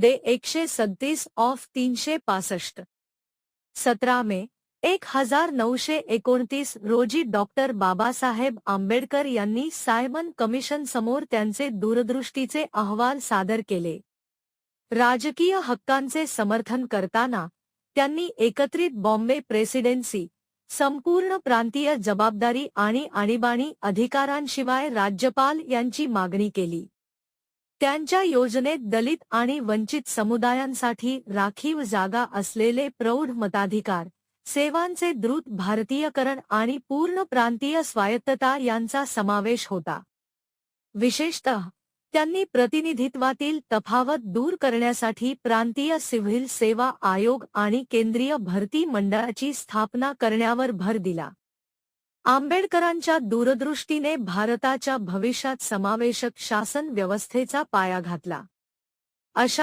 दे एकशे सदतीस ऑफ़ तीनशे पासष्ट. सतरा मे, एक हज़ार नऊशे एकोणतीस रोजी डॉक्टर बाबासाहेब आंबेडकर यांनी सायमन कमिशन समोर त्यांचे दूरदृष्टीचे अहवाल सादर केले. राजकीय हक्कांचे समर्थन करताना, त्यांनी एकत्रित बॉम्बे प्रेसिडेन्सी, संपूर्ण प्रांतीय जबाबदारी आणि आणीबाणी अधिकारांशिवाय राज्यपाल यांची मागणी केली. त्यांच्या योजनेत दलित आणि वंचित समुदायांसाठी राखीव जागा असलेले प्रौढ मताधिकार सेवांचे द्रुत भारतीयकरण आणि पूर्ण प्रांतीय स्वायत्तता यांचा समावेश होता. विशेषतः त्यांनी प्रतिनिधित्वातील तफावत दूर करण्यासाठी प्रांतीय सिव्हिल सेवा आयोग आणि केंद्रीय भरती मंडळाची स्थापना करण्यावर भर दिला. आंबेडकरांच्या दूरदृष्टीने भारताच्या भविष्यात समावेशक शासन व्यवस्थेचा पाया घातला. अशा